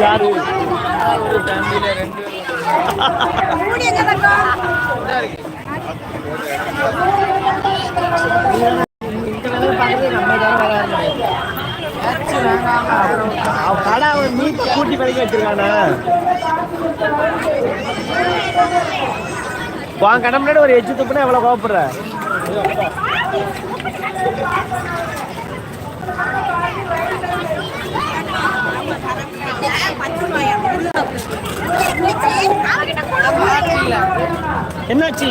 யாரு? அவன் கடை அவன் மீட் கூட்டி விலைக்கு வச்சிருக்கானே உன் கடை முன்னாடி ஒரு எச்சு துப்புனா எவ்வளோ கோவப்படுற என்னாச்சு?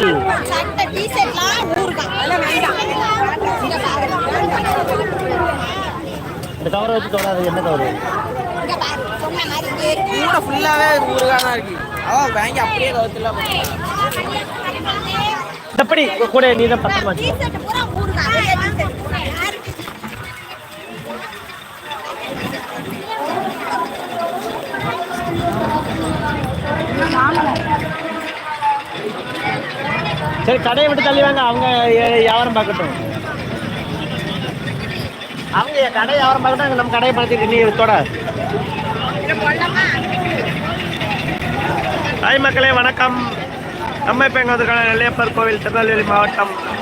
இந்த கவரை வச்சு தொடாது என்ன கவரு கூட ஃபுல்லாவே ஊருகா தான் இருக்கு. அவன் வாங்கி அப்படியே கவுத்துல எப்படி கூட நீ தான் பத்தமாச்சு சரி கடையை விட்டு தள்ளி வாங்க. அவங்க ஏ- வியாபாரம் பார்க்கட்டும். அவங்க என் கடை வியாபாரம் பார்க்கட்டும். நம்ம கடையை பார்த்துட்டு நீ தொட. தாய் மக்களே வணக்கம். நம்ம இப்போ எங்கே நெல்லையப்பர் கோவில் திருநெல்வேலி மாவட்டம்.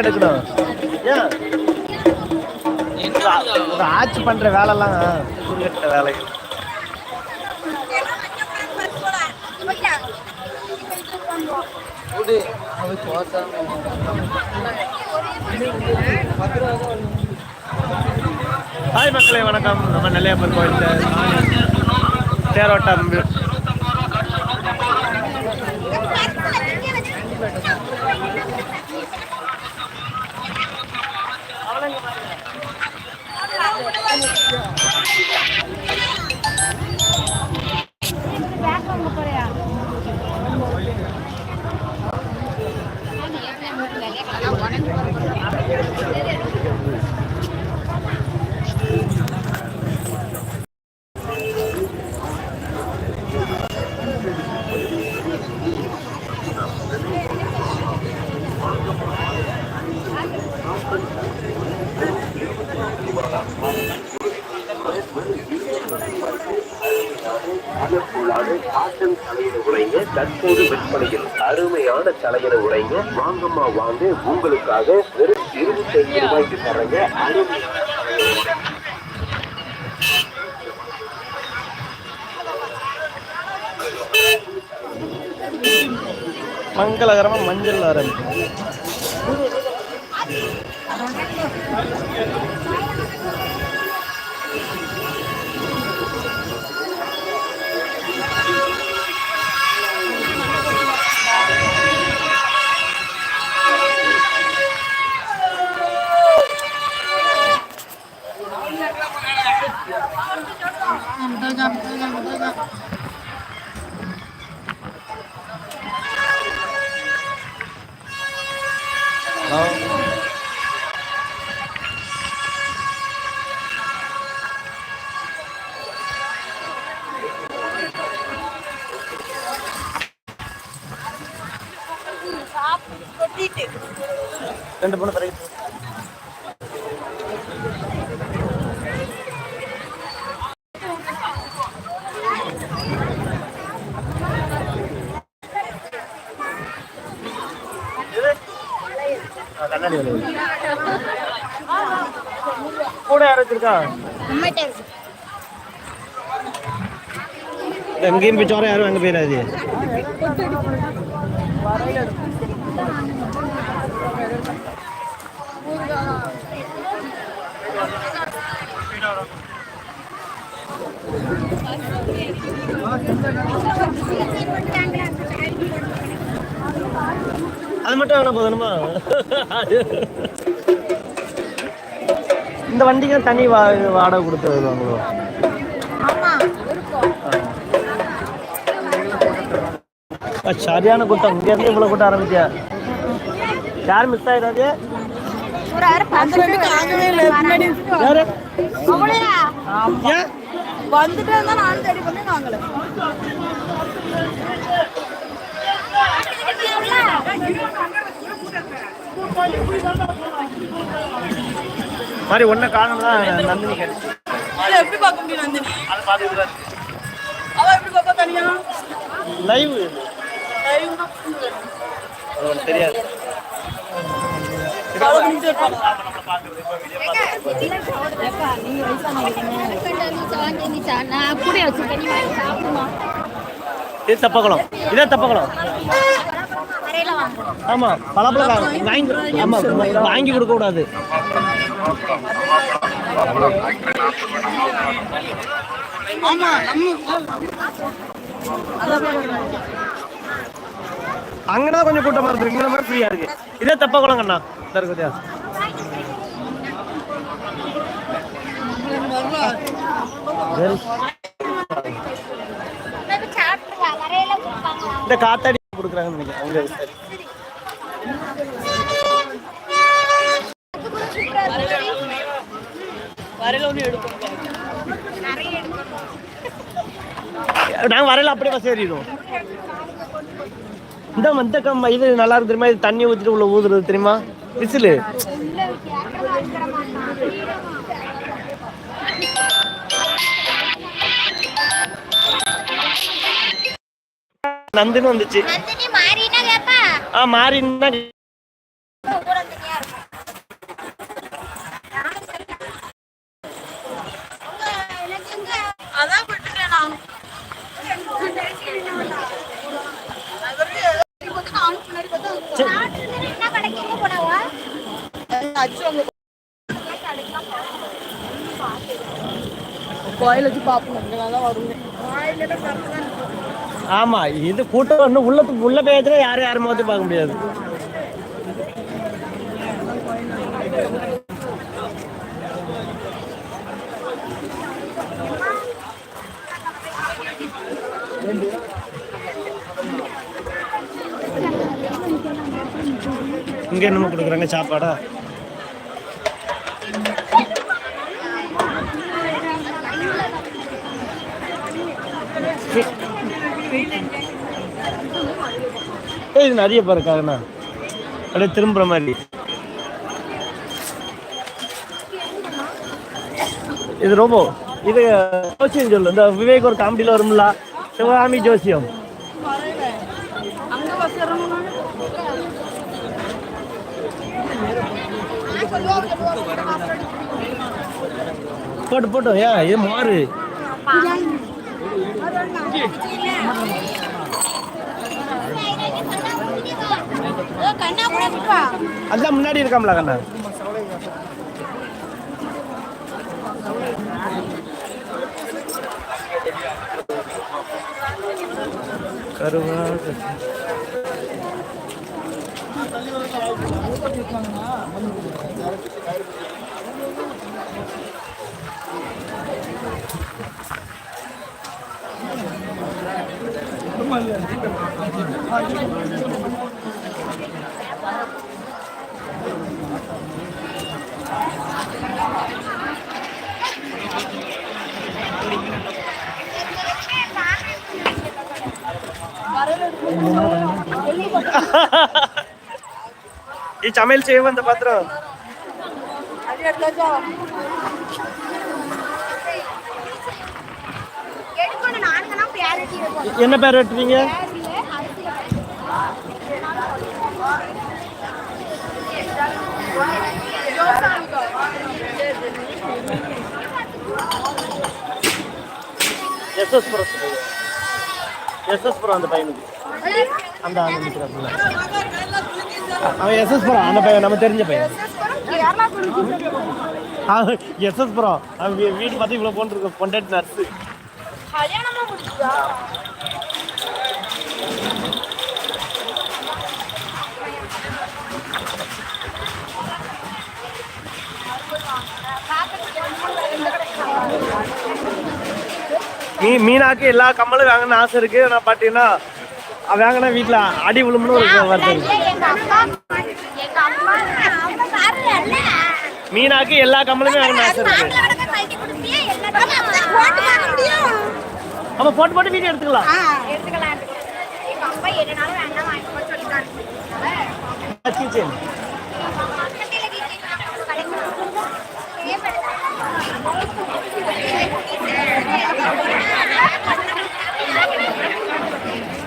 எடுக்கணும். ஏன் ஒரு ஆட்சி பண்ற வேலைலாம் புரியட்ட வேலை. ஹாய் மக்களே வணக்கம். நம்ம நெல்லையப்பர் கோயில் தேரோட்டம் தற்போது விற்பனையில் அருமையான தலையில உடைங்க. வாங்கம்மா வாங்க. உங்களுக்காக வெறும் இருபத்தைந்து ரூபாய்க்கு தரங்க அருமை. மங்களகரமா மஞ்சள் ஆரம்பிக்கும் கொட்டிட்டு ரெண்டு பொண்ணு பிறகு இருக்கா? எங்கேயும் பிச்சோரம் யாரும் அங்கே போயிடாது. அது மட்டும் என்ன போதணுமா இந்த வண்டிக்கு தனி வா வாடகை கொடுத்து வருவாங்களோ ஆமா இருக்கும் ஆ, சரியான கூட்டம். இங்க இருந்து இவ்வளவு கூட்டம் ஆரம்பிச்சியா? யார் மிஸ் ஆயிடாது? வந்துட்டு தேடி பண்ணி மாதிரி ஒன்றை காரணம் தான் நந்தினி கிடைச்சு. அதை எப்படி பார்க்க முடியும் நந்தினி? அதை பார்த்துட்டு தான் அவ எப்படி பாப்பா தனியா? லைவ் தெரியாது. நான் கூட வச்சிருக்கேன். நீ வாங்கி சாப்பிடுமா? இது தப்பக்குளம் இதே தப்பக்குளம் கரையில வாங்க ஆமா பழப்பழம் வாங்கி ஆமா வாங்கி கொடுக்க கூடாது ஆமா நம்ம அங்கதான் கொஞ்சம் கூட்டமா இருக்கு இங்க மாதிரி ஃப்ரீயா இருக்கு. இதே தப்பக்குளம் கண்ணா இந்த இருக்கு இந்த காத்தாடி கொடுக்குறாங்கன்னு நினைக்கிறேன். வரையில ஒண்ணு எடுப்போம் நாங்க வரையில அப்படியே பஸ் ஏறிடுவோம் இந்த இந்த கம் இது நல்லா இருக்கு தெரியுமா? இது தண்ணி ஊத்திட்டு உள்ள ஊதுறது தெரியுமா? விசிலு. நந்தினு வந்துச்சு. ஆ மாறின்னா கூட தனியா இருக்கும் அதான் விட்டுட்டேன் நான் என்ன கடைக்கு எங்க போனாவா அச்சு அவங்க கோயில் வச்சு பார்ப்போம் இங்கே வருங்க. ஆமா இது கூட்டம் வந்து உள்ள உள்ள பேயத்துல யாரும் யாரும் முகத்தை பார்க்க முடியாது. இங்க என்னமோ கொடுக்குறாங்க? சாப்பாடா? ஏய் இது நிறைய பேர் இருக்காங்கண்ணா. அப்படியே திரும்புற மாதிரி. இது ரோபோ இது ஜோசியம் சொல்லு இந்த விவேக் ஒரு காமெடியில் வரும்ல. சிவகாமி ஜோசியம். போட்டு போட்டு ஏன் இது மாறு. கண்ணா கூட விட்டுவா அதான் முன்னாடி இருக்காம்ல கண்ணா? கருவாடு. ఈ చమేలు చేయమంత పత్రం என்ன பேர் வெட்டுவீங்க எஸ்எஸ்புரம் எஸ்எஸ்புரம் அந்த பையனுக்கு. அந்த ஆண்டு நிற்கிறாப்புல அவன் எஸ்எஸ்புரம் அந்த பையன் நம்ம தெரிஞ்ச பையன். கேரளா குடிச்சு அவன் வீடு பார்த்து இவ்வளோ போட்டுருக்க பொண்டாட்டி நர்ஸு. கல்யாணமா முடிச்சுதா மீ மீனாக்கு எல்லா கம்மலும் வாங்கணும்னு ஆசை இருக்கு. நான் பார்த்தீங்கன்னா வாங்கினா வீட்டில் அடி விழும்னு ஒரு மீனாக்கு எல்லா கம்மலுமே வாங்கணும்னு ஆசை இருக்கு. நம்ம போட்டு போட்டு வீடியோ எடுத்துக்கலாம். எடுத்துக்கலாம் அப்பா கிச்சன்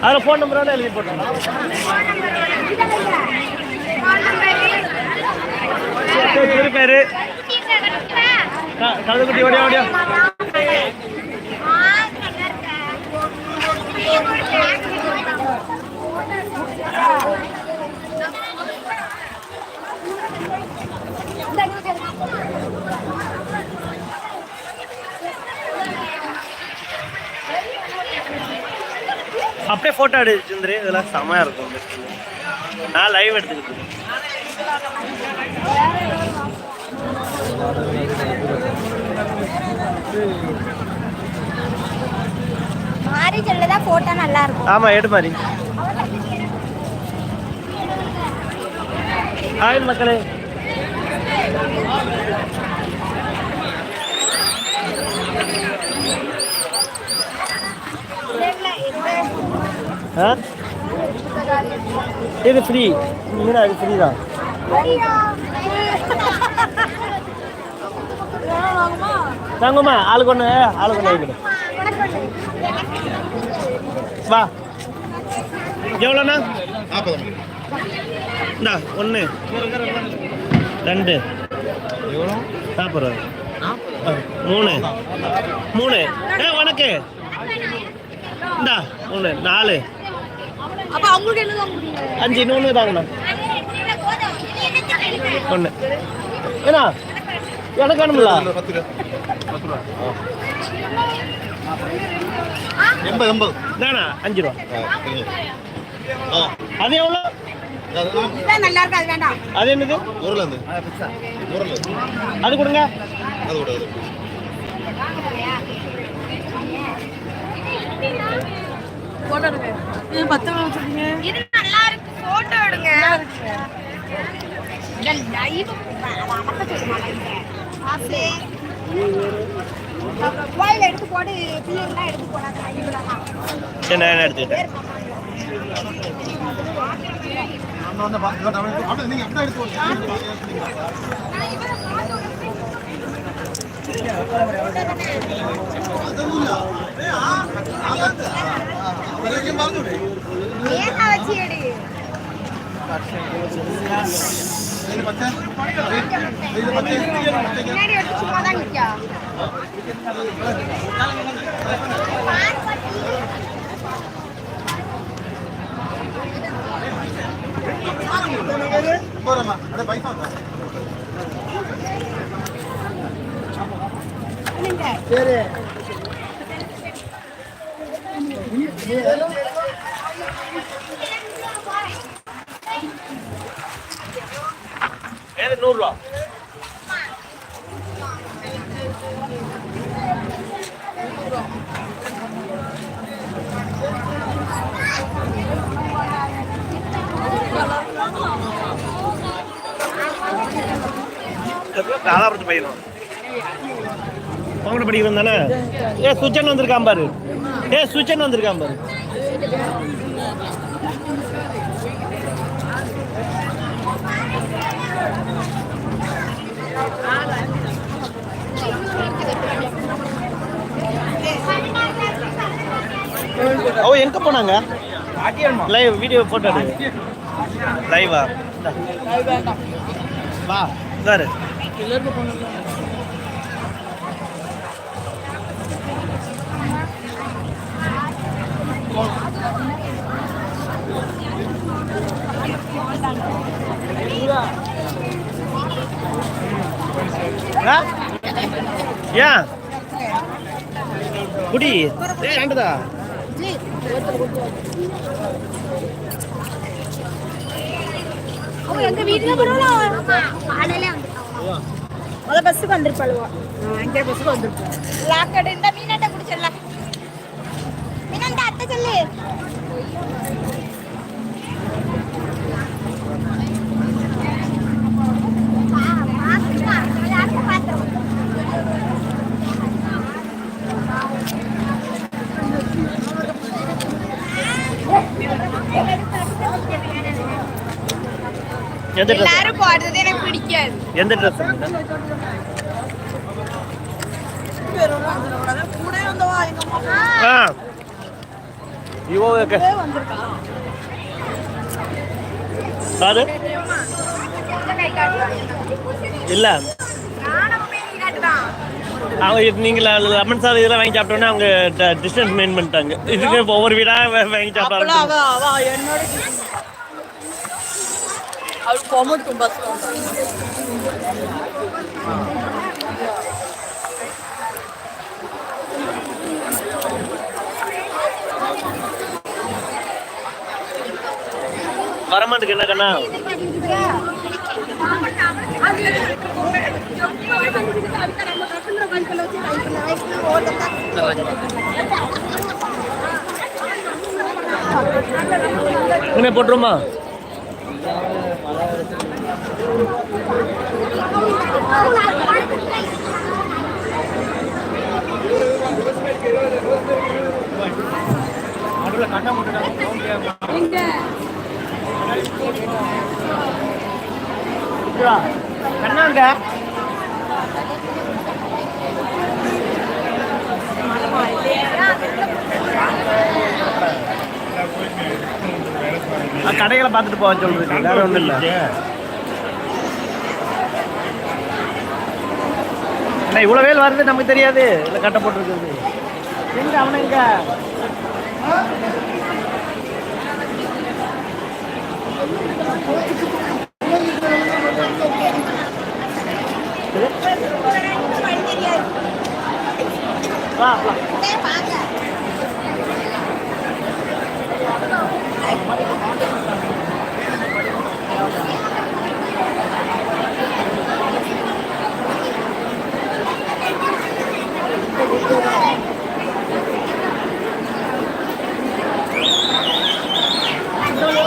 அதில் ஃபோன் நம்பரோட எழுதி போட்டுருந்தோம் பேர் கழுதுக்குட்டி ஓடியா ஓடியா. அப்படியே ஃபோட்டோ எடுத்துருந்துரு இதெல்லாம் செமையாக இருக்கும். நான் லைவ் எடுத்துக்கிட்டு இருக்கேன். மாறி சொல்லுதா போட்டோ நல்லா இருக்கும். ஆமாம் எடு மாதிரி ஹாய் மக்களே. இது ஃப்ரீ மீனா இது ஃப்ரீ தான். தாங்கம்மா ஆளுக்கு ஒன்று ஆளுக்கு ஒன்று வைக்கணும் வா. எவ்வளோண்ணா? இந்தா ஒன்று ரெண்டு. எவ்வளோ? நாற்பது ரூபா. மூணு. மூணு. ஏ உனக்கு. இந்தா மூணு நாலு. அப்ப அவங்களுக்கு என்ன கொடுங்க? அஞ்சு இன்னொன்று தாங்கண்ணா ஒன்று ஏண்ணா எனக்கு ரூபா எண்பது எண்பது. அஞ்சு ரூபா. அது எவ்வளோ? இதான் நல்லா இருக்கு அது வேண்டாம் அது என்னது அது கொடுங்க அது கூட அது போட்டோ எடுங்க இது பத்து வச்சிருக்கீங்க இது நல்லா இருக்கு போட்டோ எடுங்க லைவ் எடுத்து போட்டு பிள்ளைங்களாம் எடுத்து போனாங்க எடுத்துக்கிட்டேன் நம்ம வந்து பார்த்து அப்படியே நீங்கள் அப்படியே எடுத்து போங்க. வரைக்கும் பார்த்து ஏன்னா வச்சு எடு இது பச்சை இது பச்சை பின்னாடி எடுத்து சும்மா தான் நிற்கா போகிறேம்மா அப்படியே பைசா வந்தா ஏது நூறுரூவா. காலாபுரத்து பையனும் உங்கள்கிட்ட படிக்கிறோம் தானே? ஏ சுச்சன் வந்திருக்கான் பாரு. ஏ சுச்சன் வந்திருக்கான் பாரு. ஓ எங்க போனாங்க? லைவ் வீடியோ போட்டோ லைவா வா. சார் ஏன் குடி. ஏய் ஆண்டுதா. அவங்க எங்க வீட்டுல பரவாயில்ல பஸ்ஸுக்கு வந்திருப்பாளுவா அங்கே பஸ்ஸுக்கு வந்திருப்போம் லாக்கட் இந்த மீனாட்ட குடிச்சிடலாம் கட்ட சொல்லு. எந்த ட்ரெஸ் எல்லாரும் போடுறது பிடிக்காது. எந்த ட்ரெஸ் ஆ. இவோ சாரு இல்ல. அவங்க இது நீங்க லெமன் சாதம் இதெல்லாம் வாங்கி சாப்பிட்டோன்னே அவங்க டிஸ்டன்ஸ் மெயின் பண்ணிட்டாங்க. இதுக்கு ஒவ்வொரு வீடா வா- வாங்கி சாப்பிட அவள் கொமட்டும் பஸ் வரமாட்டுக்கு என்ன கண்ணா என்ன போட்டுருமா கண்ணாங்க கடைகளை பார்த்துட்டு போக சொல்றது வேற ஒன்றும் இல்லை என்ன இவ்வளோ வேல் வருது நமக்கு தெரியாது. இல்லை கட்டை எங்க அவனுங்க வா வா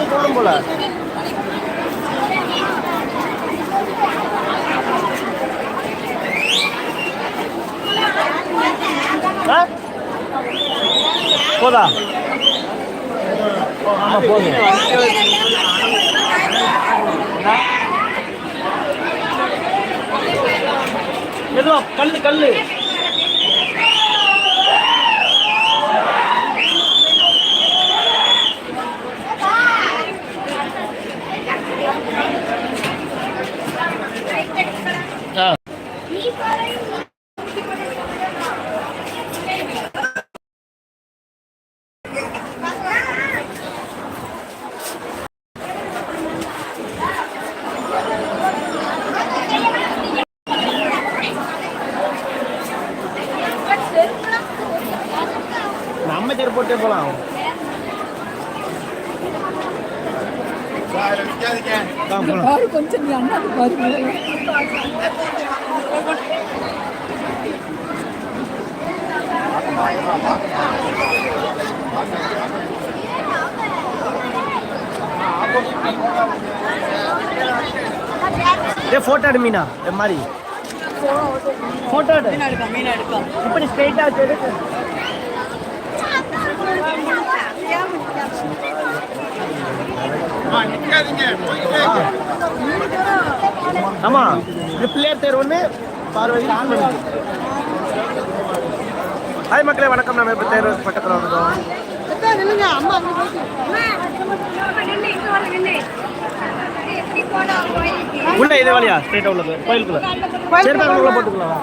போடும் போல ஆ? போதா ஓ, ஆமா போதும் மெதுவா கல்லு கல்லு ஆ சார்ஜர் போட்டே போகலாம் கொஞ்சம் ஏ ஃபோட்டோ எடு மீனா. மாதிரி ஃபோட்டோ எடு. மீனா எடுப்பா மீனா எடுப்பா. இப்படி ஸ்ட்ரைட்டாக வச்சு ஆமா இது பிள்ளையார் தேர் ஒன்று பார்வதி ஹாய் மக்களே வணக்கம். நம்ம இப்போ தேர் பக்கத்தில் வந்துட்டோம். உள்ள இதே வழியா ஸ்ட்ரைட்டா உள்ளது. கோயிலுக்குள்ள. சரி உள்ள போட்டுக்கலாம்.